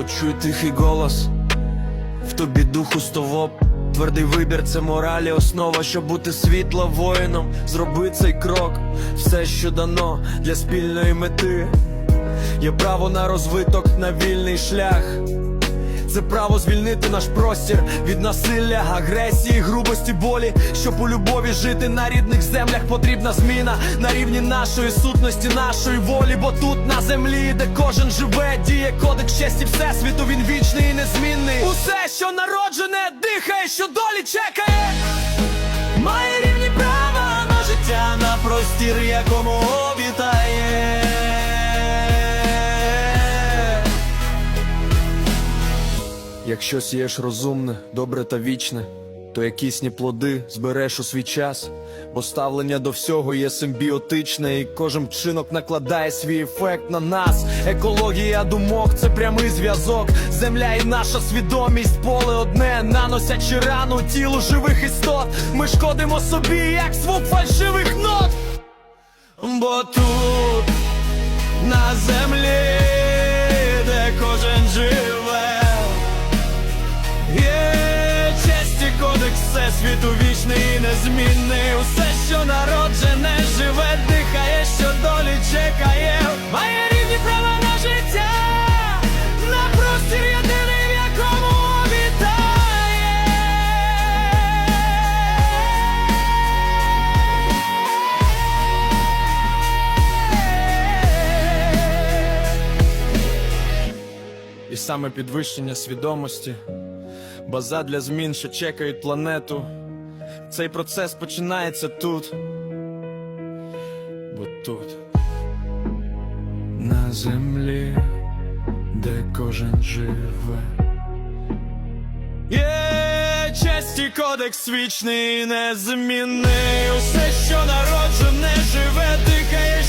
почуй тихий голос, в тобі духу стовоп. Твердий вибір це моралі, основа, щоб бути світла воїном. Зроби цей крок, все, що дано для спільної мети. Є право на розвиток, на вільний шлях. Це право звільнити наш простір від насилля, агресії, грубості, болі. Щоб у любові жити на рідних землях потрібна зміна на рівні нашої сутності, нашої волі. Бо тут на землі, де кожен живе, діє кодекс честі всесвіту, він вічний і незмінний. Усе, що народжене, дихає, що долі чекає. Має рівні права на життя, на простір, якому Якщо сієш розумне, добре та вічне, то якісні плоди збереш у свій час, бо ставлення до всього є симбіотичне, і кожен вчинок накладає свій ефект на нас. Екологія думок це прямий зв'язок. Земля і наша свідомість, поле одне, наносячи рану тілу живих істот. Ми шкодимо собі, як звук фальшивих нот. Бо тут на землі, всесвіту вічний і незмінний. Усе, що народжене, живе, дихає, що долі чекає. Має рівні права на життя. На простір єдиний, в якому обітає І саме підвищення свідомості База для змін, що чекають планету. Цей процес починається тут. Бо тут. На землі, де кожен живе. Є честь і кодекс вічний незмінний. Усе, що народжене, живе, дихає,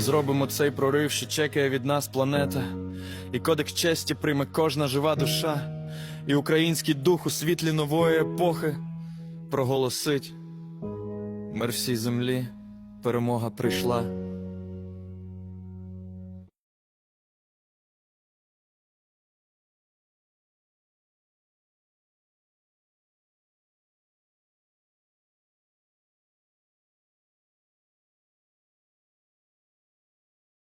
Зробимо цей прорив, що чекає від нас планета, і кодекс честі прийме кожна жива душа, і український дух у світлі нової епохи проголосить. Мир всій землі, перемога прийшла.